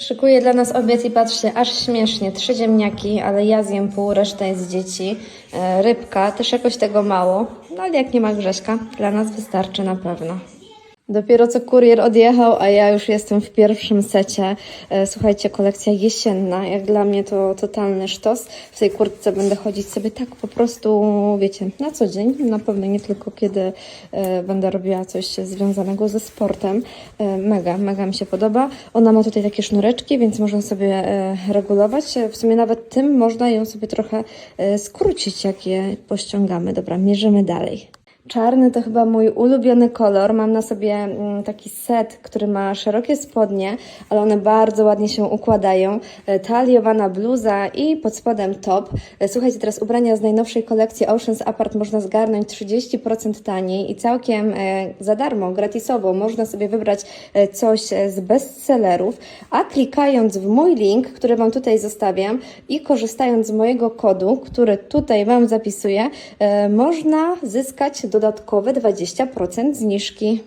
Szykuję dla nas obiad i patrzcie, aż śmiesznie. Trzy ziemniaki, ale ja zjem pół, reszta jest z dzieci. E, rybka, też jakoś tego mało. No ale jak nie ma Grześka, dla nas wystarczy na pewno. Dopiero co kurier odjechał, a ja już jestem w pierwszym secie. E, Słuchajcie, kolekcja jesienna. Jak dla mnie to totalny sztos. W tej kurtce będę chodzić sobie tak po prostu, wiecie, na co dzień. Na pewno nie tylko kiedy e, będę robiła coś związanego ze sportem. E, Mega, mega mi się podoba. Ona ma tutaj takie sznureczki, więc można sobie regulować. W sumie nawet tym można ją sobie trochę skrócić, jak je pościągamy. Dobra, mierzymy dalej. Czarny to chyba mój ulubiony kolor. Mam na sobie mm, taki set, który ma szerokie spodnie, ale one bardzo ładnie się układają. E, Taliowana bluza i pod spodem top. E, Słuchajcie, teraz ubrania z najnowszej kolekcji Oceans Apart można zgarnąć 30% taniej i całkiem e, za darmo, gratisowo. Można sobie wybrać coś z bestsellerów, a klikając w mój link, który Wam tutaj zostawiam i korzystając z mojego kodu, który tutaj Wam zapisuję, można zyskać dodatkowe 20% zniżki.